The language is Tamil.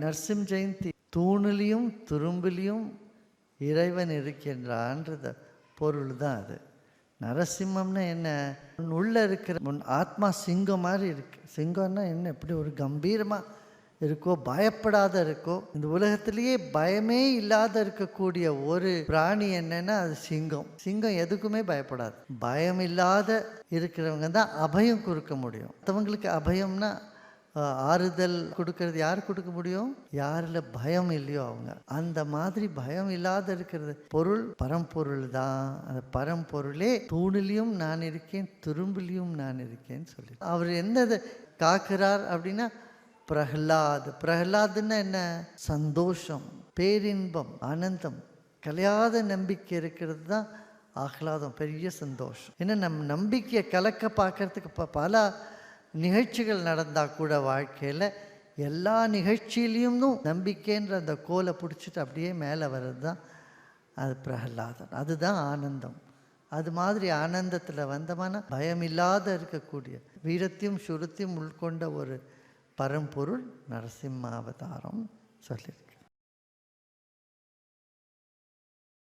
நரசிம் ஜெயந்தி தூணிலையும் துரும்பிலையும் இறைவன் இருக்கின்றான்றத பொருள் தான் அது. நரசிம்மம்னா என்ன? உன் உள்ள இருக்கிற உன் ஆத்மா சிங்கம் மாதிரி இருக்கு. சிங்கம்னா என்ன? எப்படி ஒரு கம்பீரமாக இருக்கோ பயப்படாத இருக்கோ இந்த உலகத்திலேயே பயமே இல்லாத இருக்கக்கூடிய ஒரு பிராணி என்னன்னா அது சிங்கம். சிங்கம் எதுக்குமே பயப்படாது. பயம் இல்லாத இருக்கிறவங்க தான் அபயம் கொடுக்க முடியும். மற்றவங்களுக்கு அபயம்னா ஆறுதல் கொடுக்கறது யார் கொடுக்க முடியும்? யாரில் பயம் இல்லையோ அவங்க. அந்த மாதிரி பயம் இல்லாத இருக்கிறது. பொருள் பரம்பொருள் தான். அந்த பரம்பொருளே தூணிலையும் நான் இருக்கேன் துரும்பிலையும் நான் இருக்கேன்னு சொல்லி. அவர் என்னது காக்கிறார் அப்படின்னா பிரஹ்லாத். பிரஹ்லாதுன்னா என்ன? சந்தோஷம் பேரின்பம் ஆனந்தம். கலையாத நம்பிக்கை இருக்கிறது தான் ஆஹ்லாதம் பெரிய சந்தோஷம். ஏன்னா நம் நம்பிக்கையை கலக்க பார்க்கறதுக்கு ப பல நிகழ்ச்சிகள் நடந்தால் கூட வாழ்க்கையில் எல்லா நிகழ்ச்சியிலையும் நம்பிக்கைன்ற அந்த கோலை பிடிச்சிட்டு அப்படியே மேலே வர்றது தான் அது பிரகலாதன். அதுதான் ஆனந்தம். அது மாதிரி ஆனந்தத்தில் வந்தமான பயமில்லாத இருக்கக்கூடிய வீரத்தையும் சுருத்தையும் உள்கொண்ட ஒரு பரம்பொருள் நரசிம்மாவதாரம் சொல்லியிருக்கு.